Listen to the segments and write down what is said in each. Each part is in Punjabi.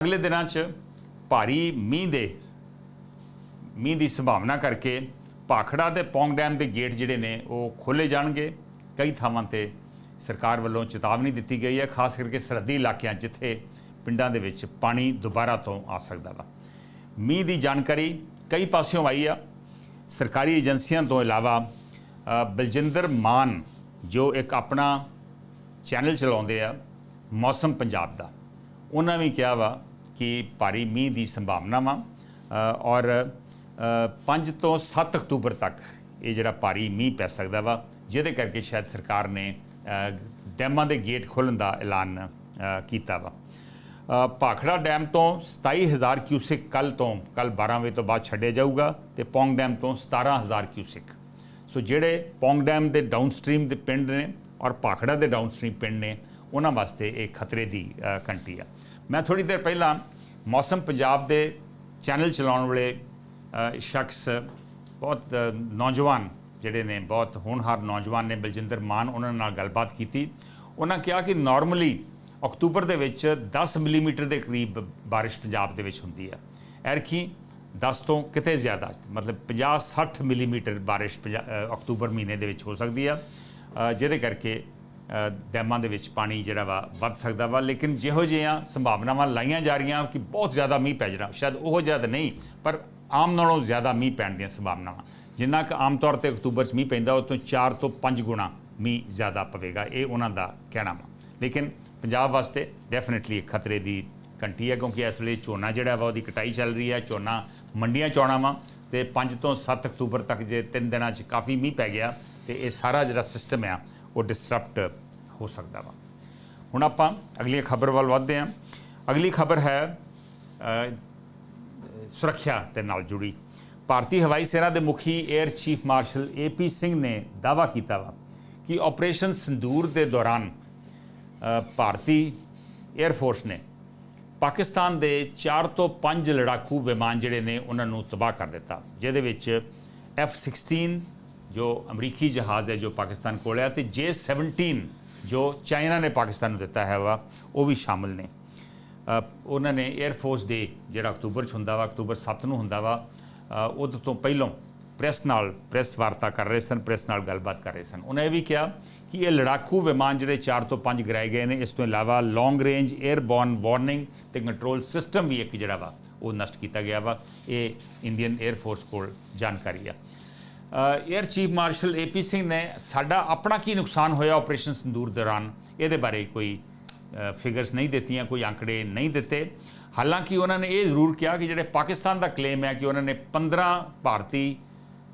ਅਗਲੇ ਦਿਨਾਂ 'ਚ ਭਾਰੀ ਮੀਂਹ ਦੇ, ਮੀਂਹ ਦੀ ਸੰਭਾਵਨਾ ਕਰਕੇ ਭਾਖੜਾ ਤੇ ਪੌਂਗ ਡੈਮ ਦੇ ਗੇਟ ਜਿਹੜੇ ਨੇ ਉਹ ਖੋਲੇ ਜਾਣਗੇ। ਕਈ ਥਾਵਾਂ ਤੇ ਸਰਕਾਰ ਵੱਲੋਂ ਚੇਤਾਵਨੀ ਦਿੱਤੀ ਗਈ ਹੈ, ਖਾਸ ਕਰਕੇ ਸਰਹੱਦੀ ਇਲਾਕਿਆਂ ਜਿੱਥੇ ਪਿੰਡਾਂ ਦੇ ਵਿੱਚ ਪਾਣੀ ਦੁਬਾਰਾ ਤੋਂ ਆ ਸਕਦਾ ਵਾ। ਮੀਂਹ ਦੀ ਜਾਣਕਾਰੀ ਕਈ ਪਾਸਿਓਂ ਆਈ ਆ। ਸਰਕਾਰੀ ਏਜੰਸੀਆਂ ਤੋਂ ਇਲਾਵਾ ਬਲਜਿੰਦਰ ਮਾਨ, ਜੋ ਇੱਕ ਆਪਣਾ ਚੈਨਲ ਚਲਾਉਂਦੇ ਆ, ਮੌਸਮ ਪੰਜਾਬ ਦਾ, ਉਹਨਾਂ ਵੀ ਕਿਹਾ ਵਾ ਕਿ ਭਾਰੀ ਮੀਂਹ ਦੀ ਸੰਭਾਵਨਾ ਵਾ ਔਰ 5 ਤੋਂ 7 ਅਕਤੂਬਰ ਤੱਕ ਇਹ ਜਿਹੜਾ ਭਾਰੀ ਮੀਂਹ ਪੈ ਸਕਦਾ ਵਾ ਜਿਹਦੇ ਕਰਕੇ ਸ਼ਾਇਦ ਸਰਕਾਰ ਨੇ ਡੈਮਾਂ ਦੇ ਗੇਟ ਖੋਲ੍ਹਣ ਦਾ ਐਲਾਨ ਕੀਤਾ ਵਾ। ਭਾਖੜਾ ਡੈਮ ਤੋਂ 27000 ਕਿਊਸਿਕ ਕੱਲ ਤੋਂ ਕੱਲ 12 ਵਜੇ ਤੋਂ ਬਾਅਦ ਛੱਡਿਆ ਜਾਊਗਾ ਤੇ ਪੌਂਗ ਡੈਮ ਤੋਂ 17000 ਕਿਊਸਿਕ। ਸੋ ਜਿਹੜੇ ਪੌਂਗ ਡੈਮ ਦੇ ਡਾਊਨਸਟ੍ਰੀਮ ਦੇ ਪਿੰਡ ਨੇ ਔਰ ਭਾਖੜਾ ਦੇ ਡਾਊਨਸਟ੍ਰੀਮ ਪਿੰਡ ਨੇ ਉਹਨਾਂ ਵਾਸਤੇ ਇਹ ਖਤਰੇ ਦੀ ਅ, ਘੰਟੀ ਆ। ਮੈਂ ਥੋੜੀ ਦੇਰ ਪਹਿਲਾਂ ਮੌਸਮ ਪੰਜਾਬ ਦੇ ਚੈਨਲ ਚਲਾਉਣ ਵਾਲੇ ਸ਼ਖਸ ਬਹੁਤ ਨੌਜਵਾਨ ਜਿਹੜੇ ਨੇ, ਬਹੁਤ ਹੋਣਹਾਰ ਨੌਜਵਾਨ ਨੇ, ਬਲਜਿੰਦਰ ਮਾਨ, ਉਹਨਾਂ ਨਾਲ ਗੱਲਬਾਤ ਕੀਤੀ। ਉਹਨਾਂ ਕਿਹਾ ਕਿ ਨਾਰਮਲੀ ਅਕਤੂਬਰ ਦੇ ਵਿੱਚ 10 ਮਿਲੀਮੀਟਰ ਦੇ ਕਰੀਬ ਬਾਰਿਸ਼ ਪੰਜਾਬ ਦੇ ਵਿੱਚ ਹੁੰਦੀ ਹੈ। ਐਰਕੀ 10 ਤੋਂ ਕਿਤੇ ਜ਼ਿਆਦਾ, ਮਤਲਬ 50 60 ਮਿਲੀਮੀਟਰ ਬਾਰਿਸ਼ ਪੰਜਾ- ਅਕਤੂਬਰ ਮਹੀਨੇ ਦੇ ਵਿੱਚ ਹੋ ਸਕਦੀ ਆ ਜਿਹਦੇ ਕਰਕੇ ਡੈਮਾਂ ਦੇ ਵਿੱਚ ਪਾਣੀ ਜਿਹੜਾ ਵਾ ਵੱਧ ਸਕਦਾ ਵਾ, ਲੇਕਿਨ ਜਿਹੋ ਜਿਹੀਆਂ ਸੰਭਾਵਨਾਵਾਂ ਲਾਈਆਂ ਜਾ ਰਹੀਆਂ ਕਿ ਬਹੁਤ ਜ਼ਿਆਦਾ ਮੀਂਹ ਪੈ ਜਾਣਾ। ਸ਼ਾਇਦ ਉਹ ਜ਼ਿਆਦਾ ਨਹੀਂ, ਪਰ ਆਮ ਨਾਲੋਂ ਜ਼ਿਆਦਾ ਮੀਂਹ ਪੈਣ ਦੀਆਂ ਸੰਭਾਵਨਾਵਾਂ। ਜਿੰਨਾ ਕਿ ਆਮ ਤੌਰ ਤੇ ਅਕਤੂਬਰ 'ਚ ਮੀਂਹ ਪੈਂਦਾ, ਉਹ ਤੋਂ 4 ਤੋਂ 5 ਗੁਣਾ ਮੀਂਹ ਜ਼ਿਆਦਾ ਪਵੇਗਾ, ਇਹ ਉਹਨਾਂ ਦਾ ਕਹਿਣਾ ਵਾ। ਲੇਕਿਨ ਪੰਜਾਬ ਵਾਸਤੇ ਡੈਫੀਨਿਟਲੀ ਖਤਰੇ ਦੀ ਘੰਟੀ ਹੈ, ਕਿਉਂਕਿ ਇਸ ਵੇਲੇ ਝੋਨਾ ਜਿਹੜਾ ਵਾ, ਉਹਦੀ ਕਟਾਈ ਚੱਲ ਰਹੀ ਹੈ, ਝੋਨਾ ਮੰਡੀਆਂ ਚੋਣਾ ਵਾ, ਤੇ 5 ਤੋਂ 7 ਅਕਤੂਬਰ ਤੱਕ ਜੇ ਤਿੰਨ ਦਿਨਾਂ 'ਚ ਕਾਫੀ ਮੀਂਹ ਪੈ ਗਿਆ, ਤੇ ਇਹ ਸਾਰਾ ਜਿਹੜਾ ਸਿਸਟਮ ਆ ਉਹ ਡਿਸਟਰਪਟ ਹੋ ਸਕਦਾ ਵਾ। ਹੁਣ ਆਪਾਂ ਅਗਲੀ ਖਬਰ ਵੱਲ ਵਧਦੇ ਹਾਂ ਅਗਲੀ ਖਬਰ ਹੈ ਸੁਰੱਖਿਆ ਦੇ ਨਾਲ ਜੁੜੀ। ਭਾਰਤੀ ਹਵਾਈ ਸੈਨਾ ਦੇ ਮੁਖੀ air chief marshal AP Singh ਨੇ ਦਾਅਵਾ ਕੀਤਾ ਵਾ ਕਿ ਆਪਰੇਸ਼ਨ ਸੰਦੂਰ ਦੇ ਦੌਰਾਨ ਭਾਰਤੀ 에ਅਰ ਫੋਰਸ ਨੇ ਪਾਕਿਸਤਾਨ ਦੇ 4 ਤੋਂ 5 ਲੜਾਕੂ ਵਿਮਾਨ ਜਿਹੜੇ ਨੇ ਉਹਨਾਂ ਨੂੰ ਤਬਾਹ ਕਰ ਦਿੱਤਾ। ਜਿਹਦੇ ਵਿੱਚ F16 ਜੋ ਅਮਰੀਕੀ ਜਹਾਜ਼ ਹੈ ਜੋ ਪਾਕਿਸਤਾਨ ਕੋਲ ਹੈ ਤੇ J17 ਜੋ ਚਾਈਨਾ ਨੇ ਪਾਕਿਸਤਾਨ ਨੂੰ ਦਿੱਤਾ ਹੈ ਵਾ, ਉਹ ਵੀ ਸ਼ਾਮਲ ਨੇ। ਉਹਨਾਂ ਨੇ 에ਅਰ ਫੋਰਸ ਡੇ ਜਿਹੜਾ ਅਕਤੂਬਰ 'ਚ ਹੁੰਦਾ ਵਾ, ਅਕਤੂਬਰ 7 ਨੂੰ ਹੁੰਦਾ ਵਾ ਉਦੋਂ ਤੋਂ ਪਹਿਲਾਂ ਪ੍ਰੈਸ ਨਾਲ ਪ੍ਰੈਸ ਵਾਰਤਾ ਕਰ ਰਹੇ ਸਨ, ਪ੍ਰੈਸ ਨਾਲ ਗੱਲਬਾਤ ਕਰ ਰਹੇ ਸਨ। ਉਹਨੇ ਇਹ ਵੀ ਕਿਹਾ ਕਿ ਇਹ ਲੜਾਕੂ ਵਿਮਾਨ ਜਿਹੜੇ 4 ਤੋਂ 5 ਗਰਾਏ ਗਏ ਨੇ, ਇਸ ਤੋਂ ਇਲਾਵਾ ਲੌਂਗ ਰੇਂਜ 에ਅਰਬੋਰਨ ਵਾਰਨਿੰਗ ਤੇ ਕੰਟਰੋਲ ਸਿਸਟਮ ਵੀ ਇੱਕ ਜਿਹੜਾ ਵਾ, ਉਹ ਨਸ਼ਟ ਕੀਤਾ ਗਿਆ ਵਾ। ਇਹ ਇੰਡੀਅਨ 에ਅਰ ਫੋਰਸ ਕੋਲ ਜਾਣਕਾਰੀ ਆ। Air chief marshal AP Singh ਨੇ ਸਾਡਾ ਆਪਣਾ ਕੀ ਨੁਕਸਾਨ ਹੋਇਆ ਆਪਰੇਸ਼ਨ ਸੰਦੂਰ ਦੌਰਾਨ? ਇਹਦੇ ਬਾਰੇ ਕੋਈ ਫਿਗਰਸ ਨਹੀਂ ਦਿੱਤੀਆਂ, ਕੋਈ ਅੰਕੜੇ ਨਹੀਂ ਦਿੱਤੇ। ਹਾਲਾਂਕਿ ਉਹਨਾਂ ਨੇ ਇਹ ਜ਼ਰੂਰ ਕਿਹਾ ਕਿ ਜਿਹੜੇ ਪਾਕਿਸਤਾਨ ਦਾ ਕਲੇਮ ਹੈ ਕਿ ਉਹਨਾਂ ਨੇ 15 ਭਾਰਤੀ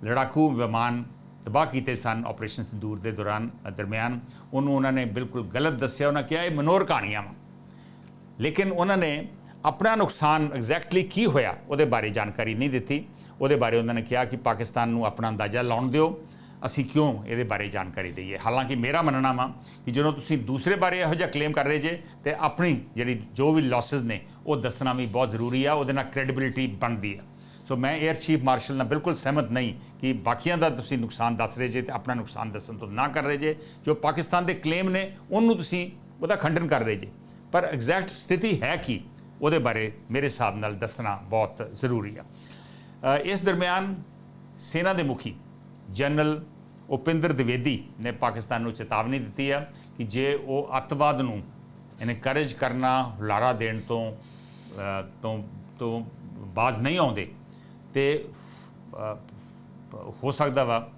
ਲੜਾਕੂ ਵਿਮਾਨ ਤਬਾਹ ਕੀਤੇ ਸਨ ਆਪਰੇਸ਼ਨ ਸੰਦੂਰ ਦੇ ਦੌਰਾਨ ਦਰਮਿਆਨ। ਉਹਨੂੰ ਉਹਨਾਂ ਨੇ ਬਿਲਕੁਲ ਗਲਤ ਦੱਸਿਆ। ਉਹਨਾਂ ਕਿਹਾ ਇਹ ਮਨੋਰ ਕਹਾਣੀਆਂ ਵਾ। ਲੇਕਿਨ ਉਹਨਾਂ ਨੇ ਆਪਣਾ ਨੁਕਸਾਨ ਐਗਜ਼ੈਕਟਲੀ ਕੀ ਹੋਇਆ, ਉਹਦੇ ਬਾਰੇ ਜਾਣਕਾਰੀ ਨਹੀਂ ਦਿੱਤੀ। ਉਹਦੇ ਬਾਰੇ ਉਹਨਾਂ ਨੇ ਕਿਹਾ ਕਿ ਪਾਕਿਸਤਾਨ ਨੂੰ ਆਪਣਾ ਅੰਦਾਜ਼ਾ ਲਾਉਣ ਦਿਓ। ਅਸੀਂ ਕਿਉਂ ਇਹਦੇ ਬਾਰੇ ਜਾਣਕਾਰੀ ਦਈਏ? ਹਾਲਾਂਕਿ ਮੇਰਾ ਮੰਨਣਾ ਵਾ ਕਿ ਜਦੋਂ ਤੁਸੀਂ ਦੂਸਰੇ ਬਾਰੇ ਇਹੋ ਜਿਹਾ ਕਲੇਮ ਕਰ ਰਹੇ ਜੇ, ਤੇ ਆਪਣੀ ਜਿਹੜੀ ਜੋ ਵੀ ਲਾਸਸ ਨੇ, ਉਹ ਦੱਸਣਾ ਵੀ ਬਹੁਤ ਜ਼ਰੂਰੀ ਆ, ਉਹਦੇ ਨਾਲ ਕ੍ਰੈਡੀਬਿਲਿਟੀ ਬਣਦੀ ਆ। ਸੋ ਮੈਂ 에ਅਰ ਚੀਫ ਮਾਰਸ਼ਲ ਨਾਲ ਬਿਲਕੁਲ ਸਹਿਮਤ ਨਹੀਂ ਕਿ ਬਾਕੀਆਂ ਦਾ ਤੁਸੀਂ ਨੁਕਸਾਨ ਦੱਸ ਰਹੇ ਜੇ ਤੇ ਆਪਣਾ ਨੁਕਸਾਨ ਦੱਸਣ ਤੋਂ ਨਾ ਕਰ ਰਹੇ ਜੇ। ਜੋ ਪਾਕਿਸਤਾਨ ਦੇ ਕਲੇਮ ਨੇ, ਉਹਨੂੰ ਤੁਸੀਂ ਉਹਦਾ ਖੰਡਨ ਕਰ ਰਹੇ ਜੇ। ਪਰ ਐਗਜ਼ੈਕਟ ਸਥਿਤੀ ਹੈ ਕੀ? ਉਹਦੇ ਬਾਰੇ ਮੇਰੇ ਹਿਸਾਬ ਨਾਲ ਦੱਸਣਾ ਬਹੁਤ ਜ਼ਰੂਰੀ ਆ। ਇਸ ਦਰਮਿਆਨ ਸੈਨਾ ਦੇ ਮੁਖੀ ਜਨਰਲ ਉਪਿੰਦਰ ਦਿਵੇਦੀ ਨੇ ਪਾਕਿਸਤਾਨ ਨੂੰ ਚੇਤਾਵਨੀ ਦਿੱਤੀ ਆ ਕਿ ਜੇ ਉਹ ਅੱਤਵਾਦ ਨੂੰ ਇਨਕਰੇਜ ਕਰਨਾ, ਹੁਲਾਰਾ ਦੇਣ ਤੋਂ ਤੋਂ ਤੋਂ ਬਾਜ਼ ਨਹੀਂ ਆਉਂਦੇ, ਤੇ ਹੋ ਸਕਦਾ ਵਾ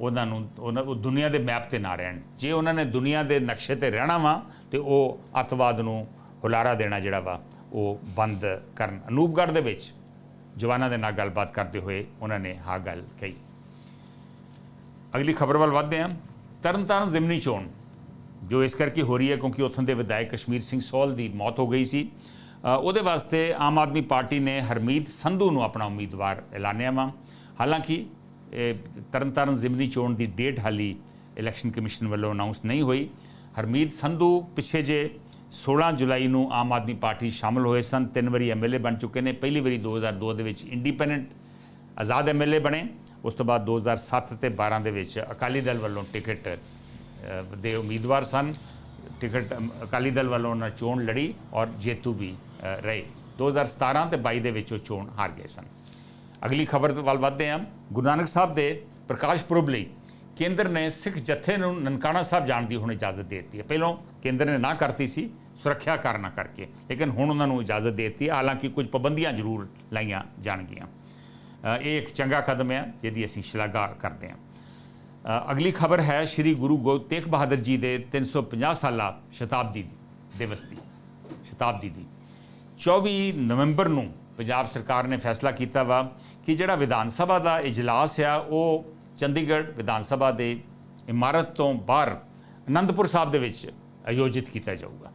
ਉਹਨਾਂ ਨੂੰ, ਉਹਨਾਂ, ਉਹ ਦੁਨੀਆ ਦੇ ਮੈਪ ਤੇ ਨਾ ਰਹਿਣ। ਜੇ ਉਹਨਾਂ ਨੇ ਦੁਨੀਆ ਦੇ ਨਕਸ਼ੇ ਤੇ ਰਹਿਣਾ ਵਾ, ਤੇ ਉਹ ਅੱਤਵਾਦ ਨੂੰ ਹੁਲਾਰਾ ਦੇਣਾ ਜਿਹੜਾ ਵਾ ਉਹ ਬੰਦ ਕਰਨ। ਅਨੂਪਗੜ੍ਹ ਦੇ ਵਿੱਚ ਜਵਾਨਾਂ ਦੇ ਨਾਲ ਗੱਲਬਾਤ ਕਰਦੇ ਹੋਏ ਉਹਨਾਂ ਨੇ ਹਾਂ ਗੱਲ ਕਹੀ। ਅਗਲੀ ਖਬਰ ਵੱਲ ਵਧਦੇ ਹਾਂ। ਤਰਨਤਾਰਨ ਜ਼ਿਮਨੀ ਚੋਣ, ਜੋ ਇਸ ਕਰਕੇ ਹੋ ਰਹੀ ਹੈ ਕਿਉਂਕਿ ਉੱਥੋਂ ਦੇ ਵਿਧਾਇਕ ਕਸ਼ਮੀਰ ਸਿੰਘ ਸੋਲ ਦੀ ਮੌਤ ਹੋ ਗਈ ਸੀ। ਉਹਦੇ ਵਾਸਤੇ ਆਮ ਆਦਮੀ ਪਾਰਟੀ ਨੇ ਹਰਮੀਤ ਸੰਧੂ ਨੂੰ ਆਪਣਾ ਉਮੀਦਵਾਰ ਐਲਾਨਿਆ ਵਾ। ਹਾਲਾਂਕਿ ਇਹ ਤਰਨਤਾਰਨ ਜ਼ਿਮਨੀ ਚੋਣ ਦੀ ਡੇਟ ਹਾਲੀ ਇਲੈਕਸ਼ਨ ਕਮਿਸ਼ਨ ਵੱਲੋਂ ਅਨਾਉਂਸ ਨਹੀਂ ਹੋਈ। ਹਰਮੀਤ ਸੰਧੂ ਪਿੱਛੇ ਜੇ 16 ਜੁਲਾਈ ਨੂੰ ਆਮ ਆਦਮੀ ਪਾਰਟੀ 'ਚ ਸ਼ਾਮਲ ਹੋਏ ਸਨ। ਤਿੰਨ ਵਾਰੀ ਐਮਐਲਏ ਬਣ ਚੁੱਕੇ ਨੇ। ਪਹਿਲੀ ਵਾਰੀ 2002 ਦੇ ਵਿੱਚ ਇੰਡੀਪੈਂਡੈਂਟ ਆਜ਼ਾਦ ਐਮਐਲਏ ਬਣੇ। ਉਸ ਤੋਂ ਬਾਅਦ 2007 ਤੇ 12 ਦੇ ਵਿੱਚ ਅਕਾਲੀ ਦਲ ਵੱਲੋਂ ਟਿਕਟ ਦੇ ਉਮੀਦਵਾਰ ਸਨ। ਟਿਕਟ ਅਕਾਲੀ ਦਲ ਵੱਲੋਂ ਉਹਨਾਂ ਚੋਣ ਲੜੀ ਔਰ ਜੇਤੂ ਵੀ ਅ, ਰਹੇ। 2017 ਤੇ 22 ਦੇ ਵਿੱਚ ਉਹ ਚੋਣ ਹਾਰ ਗਏ ਸਨ। ਅਗਲੀ ਖਬਰ ਵੱਲ ਵਧਦੇ ਹਾਂ। ਗੁਰੂ ਨਾਨਕ ਸਾਹਿਬ ਦੇ ਪ੍ਰਕਾਸ਼ ਪੁਰਬ ਲਈ ਕੇਂਦਰ ਨੇ ਸਿੱਖ ਜਥੇ ਨੂੰ ਨਨਕਾਣਾ ਸਾਹਿਬ ਜਾਣ ਦੀ ਹੁਣ ਇਜਾਜ਼ਤ ਦੇ ਦਿੱਤੀ ਹੈ। ਪਹਿਲਾਂ ਕੇਂਦਰ ਨੇ ਨਾ ਕਰਤੀ ਸੀ, ਸੁਰੱਖਿਆ ਕਾਰਨਾਂ ਕਰਕੇ। ਲੇਕਿਨ ਹੁਣ ਉਹਨਾਂ ਨੂੰ ਇਜਾਜ਼ਤ ਦੇ ਦਿੱਤੀ ਹਾਲਾਂਕਿ ਕੁਝ ਪਾਬੰਦੀਆਂ ਜ਼ਰੂਰ ਲਾਈਆਂ ਜਾਣਗੀਆਂ। ਇਹ ਇੱਕ ਚੰਗਾ ਕਦਮ ਹੈ, ਜਿਹਦੀ ਅਸੀਂ ਸ਼ਲਾਘਾ ਕਰਦੇ ਹਾਂ। ਅਗਲੀ ਖਬਰ ਹੈ ਸ੍ਰੀ ਗੁਰੂ ਗੋ ਤੇਗ ਬਹਾਦਰ ਜੀ ਦੇ 350 ਸਾਲਾ ਸ਼ਤਾਬਦੀ ਦਿਵਸ ਦੀ। ਸ਼ਤਾਬਦੀ ਦੀ। 24 ਨਵੰਬਰ ਨੂੰ ਪੰਜਾਬ ਸਰਕਾਰ ਨੇ ਫੈਸਲਾ ਕੀਤਾ ਵਾ ਕਿ ਜਿਹੜਾ ਵਿਧਾਨ ਸਭਾ ਦਾ ਇਜਲਾਸ ਆ, ਉਹ ਚੰਡੀਗੜ੍ਹ ਵਿਧਾਨ ਸਭਾ ਦੇ ਇਮਾਰਤ ਤੋਂ ਬਾਹਰ ਅਨੰਦਪੁਰ ਸਾਹਿਬ ਦੇ ਵਿੱਚ ਆਯੋਜਿਤ ਕੀਤਾ ਜਾਊਗਾ।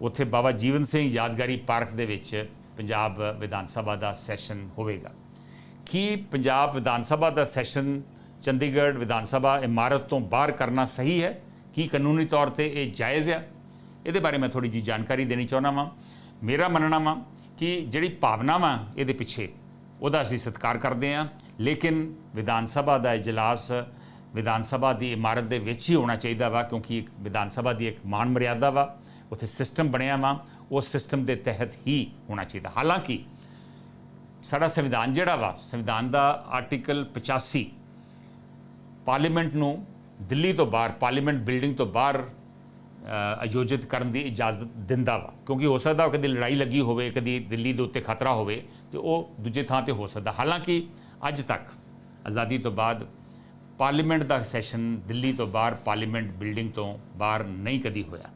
ਉੱਥੇ ਬਾਬਾ ਜੀਵਨ ਸਿੰਘ ਯਾਦਗਾਰੀ ਪਾਰਕ ਦੇ ਵਿੱਚ ਪੰਜਾਬ ਵਿਧਾਨ ਸਭਾ ਦਾ ਸੈਸ਼ਨ ਹੋਵੇਗਾ। ਕੀ ਪੰਜਾਬ ਵਿਧਾਨ ਸਭਾ ਦਾ ਸੈਸ਼ਨ ਚੰਡੀਗੜ੍ਹ ਵਿਧਾਨ ਸਭਾ ਇਮਾਰਤ ਤੋਂ ਬਾਹਰ ਕਰਨਾ ਸਹੀ ਹੈ? ਕੀ ਕਾਨੂੰਨੀ ਤੌਰ ਤੇ ਇਹ ਜਾਇਜ਼ ਹੈ? ਇਹਦੇ ਬਾਰੇ ਮੈਂ ਥੋੜੀ ਜੀ ਜਾਣਕਾਰੀ ਦੇਣੀ ਚਾਹੁੰਦਾ ਵਾਂ। ਮੇਰਾ ਮੰਨਣਾ ਵਾ ਕਿ ਜਿਹੜੀ ਭਾਵਨਾ ਵਾ ਇਹਦੇ ਪਿੱਛੇ ਉਹਦਾ ਅਸੀਂ ਸਤਿਕਾਰ ਕਰਦੇ ਹਾਂ। ਲੇਕਿਨ ਵਿਧਾਨ ਸਭਾ ਦਾ ਇਜਲਾਸ ਵਿਧਾਨ ਸਭਾ ਦੀ ਇਮਾਰਤ ਦੇ ਵਿੱਚ ਹੀ ਹੋਣਾ ਚਾਹੀਦਾ ਵਾ, ਕਿਉਂਕਿ ਇੱਕ ਵਿਧਾਨ ਸਭਾ ਦੀ ਇੱਕ ਮਾਨ ਮਰਿਆਦਾ ਵਾ। ਉੱਥੇ ਸਿਸਟਮ ਬਣਿਆ ਵਾ, ਉਸ ਸਿਸਟਮ ਦੇ ਤਹਿਤ ਹੀ ਹੋਣਾ ਚਾਹੀਦਾ। ਹਾਲਾਂਕਿ ਸਾਡਾ ਸੰਵਿਧਾਨ ਜਿਹੜਾ ਵਾ, ਸੰਵਿਧਾਨ ਦਾ ਆਰਟੀਕਲ 85 ਪਾਰਲੀਮੈਂਟ ਨੂੰ ਦਿੱਲੀ ਤੋਂ ਬਾਹਰ, ਪਾਰਲੀਮੈਂਟ ਬਿਲਡਿੰਗ ਤੋਂ ਬਾਹਰ ਆਯੋਜਿਤ ਕਰਨ ਦੀ ਇਜਾਜ਼ਤ ਦਿੰਦਾ ਵਾ। ਕਿਉਂਕਿ ਹੋ ਸਕਦਾ ਕਦੀ ਲੜਾਈ ਲੱਗੀ ਹੋਵੇ, ਕਦੀ ਦਿੱਲੀ ਦੇ ਉੱਤੇ ਖਤਰਾ ਹੋਵੇ, ਤੇ ਉਹ ਦੂਜੇ ਥਾਂ ਤੇ ਹੋ ਸਕਦਾ। ਹਾਲਾਂਕਿ ਅੱਜ ਤੱਕ ਆਜ਼ਾਦੀ ਤੋਂ ਬਾਅਦ ਪਾਰਲੀਮੈਂਟ ਦਾ ਸੈਸ਼ਨ ਦਿੱਲੀ ਤੋਂ ਬਾਹਰ ਪਾਰਲੀਮੈਂਟ ਬਿਲਡਿੰਗ ਤੋਂ ਬਾਹਰ ਨਹੀਂ ਕਦੀ ਹੋਇਆ।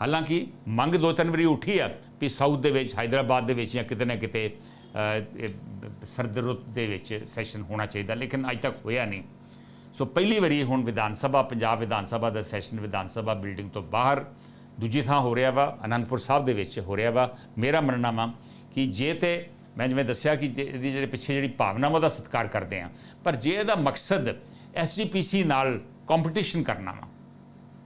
ਹਾਲਾਂਕਿ ਮੰਗ ਦੋ ਤਿੰਨ ਵਾਰੀ ਉੱਠੀ ਆ ਵੀ ਸਾਊਥ ਦੇ ਵਿੱਚ ਹਾਈਦਰਾਬਾਦ ਦੇ ਵਿੱਚ ਜਾਂ ਕਿਤੇ ਨਾ ਕਿਤੇ ਅ, ਸਰਦ ਰੁੱਤ ਦੇ ਵਿੱਚ ਸੈਸ਼ਨ ਹੋਣਾ ਚਾਹੀਦਾ ਲੇਕਿਨ ਅੱਜ ਤੱਕ ਹੋਇਆ ਨਹੀਂ। ਸੋ ਪਹਿਲੀ ਵਾਰੀ ਹੁਣ ਵਿਧਾਨ ਸਭਾ ਪੰਜਾਬ ਵਿਧਾਨ ਸਭਾ ਦਾ ਸੈਸ਼ਨ ਵਿਧਾਨ ਸਭਾ ਬਿਲਡਿੰਗ ਤੋਂ ਬਾਹਰ ਦੂਜੀ ਥਾਂ ਹੋ ਰਿਹਾ ਵਾ ਅਨੰਦਪੁਰ ਸਾਹਿਬ ਦੇ ਵਿੱਚ ਹੋ ਰਿਹਾ ਵਾ। ਮੇਰਾ ਮੰਨਣਾ ਵਾ ਕਿ ਜੇ ਤੇ ਮੈਂ ਜਿਵੇਂ ਦੱਸਿਆ ਕਿ ਜੇ ਇਹਦੀ ਜਿਹੜੇ ਪਿੱਛੇ ਜਿਹੜੀ ਭਾਵਨਾ ਵਾ, ਉਹਦਾ ਸਤਿਕਾਰ ਕਰਦੇ ਆ ਪਰ ਜੇ ਇਹਦਾ ਮਕਸਦ ਐਸਜੀਪੀਸੀ ਨਾਲ ਕੰਪੀਟੀਸ਼ਨ ਕਰਨਾ ਵਾ,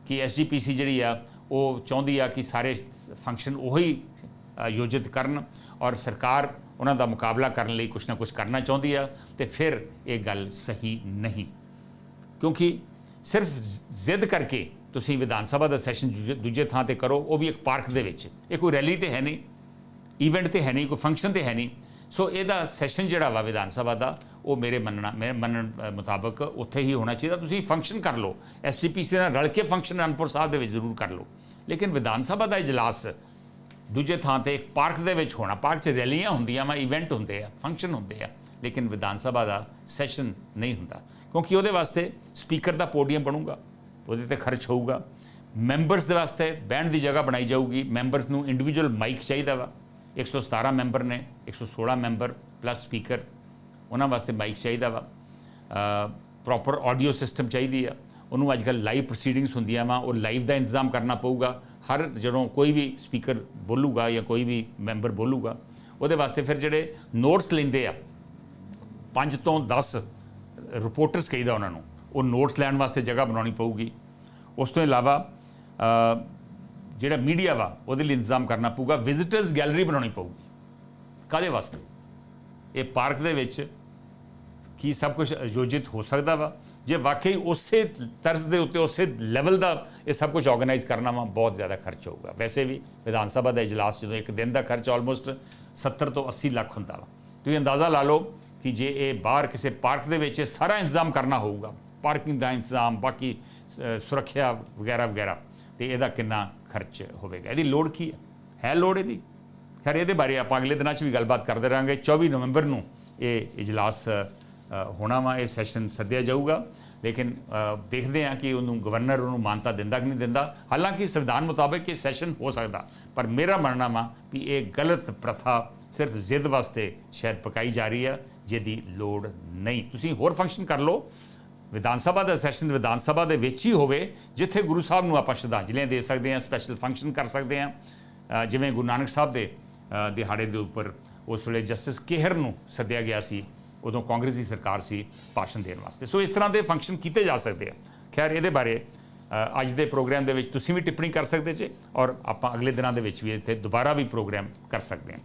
ਕਿ ਐਸਜੀਪੀਸੀ ਜਿਹੜੀ ਆ, ਉਹ ਚਾਹੁੰਦੀ ਆ ਕਿ ਸਾਰੇ ਫੰਕਸ਼ਨ ਉਹੀ ਆਯੋਜਿਤ ਕਰਨ ਔਰ ਸਰਕਾਰ ਉਹਨਾਂ ਦਾ ਮੁਕਾਬਲਾ ਕਰਨ ਲਈ ਕੁਝ ਨਾ ਕੁਝ ਕਰਨਾ ਚਾਹੁੰਦੀ ਆ, ਤੇ ਫਿਰ ਇਹ ਗੱਲ ਸਹੀ ਨਹੀਂ। ਕਿਉਂਕਿ ਸਿਰਫ ਜ਼ਿੱਦ ਕਰਕੇ ਤੁਸੀਂ ਵਿਧਾਨ ਸਭਾ ਦਾ ਸੈਸ਼ਨ ਦੂਜੇ- ਦੂਜੇ ਥਾਂ ਤੇ ਕਰੋ, ਉਹ ਵੀ ਇੱਕ ਪਾਰਕ ਦੇ ਵਿੱਚ। ਇਹ ਕੋਈ ਰੈਲੀ ਤੇ ਹੈ ਨਹੀਂ। ਇਵੈਂਟ ਤੇ ਹੈ ਨਹੀਂ, ਕੋਈ ਫੰਕਸ਼ਨ ਤੇ ਹੈ ਨਹੀਂ। ਸੋ ਇਹਦਾ ਸੈਸ਼ਨ ਜਿਹੜਾ ਵਾ ਵਿਧਾਨ ਸਭਾ ਦਾ, ਉਹ ਮੇਰੇ ਮੰਨਣਾ, ਮੇਰੇ ਮੰਨਣ ਮੁਤਾਬਕ ਉੱਥੇ ਹੀ ਹੋਣਾ ਚਾਹੀਦਾ। ਤੁਸੀਂ ਫੰਕਸ਼ਨ ਕਰ ਲਓ। ਐਸਜੀਪੀਸੀ ਨਾਲ ਰਲ ਕੇ ਫੰਕਸ਼ਨ ਅਨੰਦਪੁਰ ਸਾਹਿਬ ਦੇ ਵਿੱਚ ਜ਼ਰੂਰ ਕਰ ਲਓ। ਲੇਕਿਨ ਵਿਧਾਨ ਸਭਾ ਦਾ ਇਜਲਾਸ ਦੂਜੇ ਥਾਂ ਤੇ ਇੱਕ ਪਾਰਕ ਦੇ ਵਿੱਚ ਹੋਣਾ ਪਾਰਕ 'ਚ ਰੈਲੀਆਂ ਹੁੰਦੀਆਂ ਵਾ ਇਵੈਂਟ ਹੁੰਦੇ ਆ ਫੰਕਸ਼ਨ ਹੁੰਦੇ ਆ, ਲੇਕਿਨ ਵਿਧਾਨ ਸਭਾ ਦਾ ਸੈਸ਼ਨ ਨਹੀਂ ਹੁੰਦਾ। ਕਿਉਂਕਿ ਉਹਦੇ ਵਾਸਤੇ ਸਪੀਕਰ ਦਾ ਪੋਡੀਅਮ ਬਣੂਗਾ, ਉਹਦੇ ਤੇ ਖਰਚ ਹੋਊਗਾ। ਮੈਂਬਰਸ ਦੇ ਵਾਸਤੇ ਬੈਂਡ ਦੀ ਜਗ੍ਹਾ ਬਣਾਈ ਜਾਊਗੀ। ਮੈਂਬਰਸ ਨੂੰ ਇੰਡੀਵਿਜੂਅਲ ਮਾਈਕ ਚਾਹੀਦਾ ਵਾ। 117 ਮੈਂਬਰ ਨੇ 116 ਮੈਂਬਰ ਪਲੱਸ ਸਪੀਕਰ ਉਹਨਾਂ ਵਾਸਤੇ ਮਾਈਕ ਚਾਹੀਦਾ ਵਾ। ਪ੍ਰੋਪਰ ਆਡੀਓ ਸਿਸਟਮ ਚਾਹੀਦੀ ਆ। ਉਹਨੂੰ ਅੱਜ ਕੱਲ੍ਹ ਲਾਈਵ ਪ੍ਰੋਸੀਡਿੰਗਸ ਹੁੰਦੀਆਂ ਵਾ, ਉਹ ਲਾਈਵ ਦਾ ਇੰਤਜ਼ਾਮ ਕਰਨਾ ਪਊਗਾ। ਹਰ ਜਦੋਂ ਕੋਈ ਵੀ ਸਪੀਕਰ ਬੋਲੂਗਾ ਜਾਂ ਕੋਈ ਵੀ ਮੈਂਬਰ ਬੋਲੂਗਾ, ਉਹਦੇ ਵਾਸਤੇ ਫਿਰ ਜਿਹੜੇ ਨੋਟਸ ਲੈਂਦੇ ਆ 5 ਤੋਂ 10 ਰਿਪੋਰਟਰਸ ਕਹੀਦਾ ਉਹਨਾਂ ਨੂੰ। ਉਹ ਨੋਟਸ ਲੈਣ ਵਾਸਤੇ ਜਗ੍ਹਾ ਬਣਾਉਣੀ ਪਊਗੀ। ਉਸ ਤੋਂ ਇਲਾਵਾ ਜਿਹੜਾ ਮੀਡੀਆ ਵਾ, ਉਹਦੇ ਲਈ ਇੰਤਜ਼ਾਮ ਕਰਨਾ ਪਊਗਾ। ਵਿਜ਼ਿਟਰਸ ਗੈਲਰੀ ਬਣਾਉਣੀ ਪਊਗੀ। ਕਾਦੇ ਵਾਸਤੇ? ਇਹ ਪਾਰਕ ਦੇ ਵਿੱਚ ਕੀ ਸਭ ਕੁਝ ਆਯੋਜਿਤ ਹੋ ਸਕਦਾ ਵਾ? ਜੇ ਵਾਕਈ ਉਸੇ ਤਰਜ਼ ਦੇ ਉੱਤੇ, ਉਸੇ ਲੈਵਲ ਦਾ ਇਹ ਸਭ ਕੁਝ ਆਰਗੇਨਾਈਜ਼ ਕਰਨਾ ਵਾ, ਬਹੁਤ ਜ਼ਿਆਦਾ ਖਰਚ ਹੋਊਗਾ। ਵੈਸੇ ਵੀ ਵਿਧਾਨ ਸਭਾ ਦਾ ਇਜਲਾਸ ਜਦੋਂ ਇੱਕ ਦਿਨ ਦਾ ਖਰਚ ਆਲਮੋਸਟ 70 ਤੋਂ 80 ਲੱਖ ਹੁੰਦਾ ਵਾ। ਤੁਸੀਂ ਅੰਦਾਜ਼ਾ ਲਾ ਲਓ ਕਿ ਜੇ ਇਹ ਬਾਹਰ ਕਿਸੇ ਪਾਰਕ ਦੇ ਵਿੱਚ ਇਹ ਸਾਰਾ ਇੰਤਜ਼ਾਮ ਕਰਨਾ ਹੋਊਗਾ, ਪਾਰਕਿੰਗ ਦਾ ਇੰਤਜ਼ਾਮ, ਬਾਕੀ ਸੁਰੱਖਿਆ ਵਗੈਰਾ ਵਗੈਰਾ ਤੇ ਇਹਦਾ ਕਿੰਨਾ ਖਰਚ ਹੋਵੇਗਾ। ਇਹਦੀ ਲੋੜ ਕੀ ਹੈ? ਹੈ ਲੋੜ ਇਹਦੀ? ਖੈਰ, ਇਹਦੇ ਬਾਰੇ ਆਪਾਂ ਅਗਲੇ ਦਿਨਾਂ 'ਚ ਵੀ ਗੱਲਬਾਤ ਕਰਦੇ ਰਹਾਂਗੇ। 24 ਨਵੰਬਰ ਨੂੰ ਇਹ ਇਜਲਾਸ ਹੋਣਾ ਵਾ, ਇਹ ਸੈਸ਼ਨ ਸੱਦਿਆ ਜਾਊਗਾ। ਲੇਕਿਨ ਦੇਖਦੇ ਹਾਂ ਕਿ ਉਹਨੂੰ ਗਵਰਨਰ ਉਹਨੂੰ ਮਾਨਤਾ ਦਿੰਦਾ ਕਿ ਨਹੀਂ ਦਿੰਦਾ। ਹਾਲਾਂਕਿ ਸੰਵਿਧਾਨ ਮੁਤਾਬਕ ਇਹ ਸੈਸ਼ਨ ਹੋ ਸਕਦਾ। ਪਰ ਮੇਰਾ ਮੰਨਣਾ ਵਾ ਵੀ ਇਹ ਗਲਤ ਪ੍ਰਥਾ ਸਿਰਫ ਜ਼ਿੱਦ ਵਾਸਤੇ ਸ਼ਾਇਦ ਪਕਾਈ ਜਾ ਰਹੀ ਆ, ਜਿਹਦੀ ਲੋੜ ਨਹੀਂ। ਤੁਸੀਂ ਹੋਰ ਫੰਕਸ਼ਨ ਕਰ ਲਓ। ਵਿਧਾਨ ਸਭਾ ਦਾ ਸੈਸ਼ਨ ਵਿਧਾਨ ਸਭਾ ਦੇ ਵਿੱਚ ਹੀ ਹੋਵੇ, ਜਿੱਥੇ ਗੁਰੂ ਸਾਹਿਬ ਨੂੰ ਆਪਾਂ ਸ਼ਰਧਾਂਜਲੀਆਂ ਦੇ ਸਕਦੇ ਹਾਂ ਸਪੈਸ਼ਲ ਫੰਕਸ਼ਨ ਕਰ ਸਕਦੇ ਹਾਂ। ਜਿਵੇਂ ਗੁਰੂ ਨਾਨਕ ਸਾਹਿਬ ਦੇ ਦਿਹਾੜੇ ਦੇ ਉੱਪਰ ਉਸ ਵੇਲੇ ਜਸਟਿਸ ਕੇਹਰ ਨੂੰ ਸੱਦਿਆ ਗਿਆ ਸੀ, ਉਦੋਂ ਕਾਂਗਰਸ ਦੀ ਸਰਕਾਰ ਸੀ, ਭਾਸ਼ਣ ਦੇਣ ਵਾਸਤੇ। ਸੋ ਇਸ ਤਰ੍ਹਾਂ ਦੇ ਫੰਕਸ਼ਨ ਕੀਤੇ ਜਾ ਸਕਦੇ ਆ। ਖੈਰ, ਇਹਦੇ ਬਾਰੇ ਅੱਜ ਦੇ ਪ੍ਰੋਗਰਾਮ ਦੇ ਵਿੱਚ ਤੁਸੀਂ ਵੀ ਟਿੱਪਣੀ ਕਰ ਸਕਦੇ ਜੇ, ਔਰ ਆਪਾਂ ਅਗਲੇ ਦਿਨਾਂ ਦੇ ਵਿੱਚ ਵੀ ਇੱਥੇ ਦੁਬਾਰਾ ਵੀ ਪ੍ਰੋਗਰਾਮ ਕਰ ਸਕਦੇ ਹਾਂ।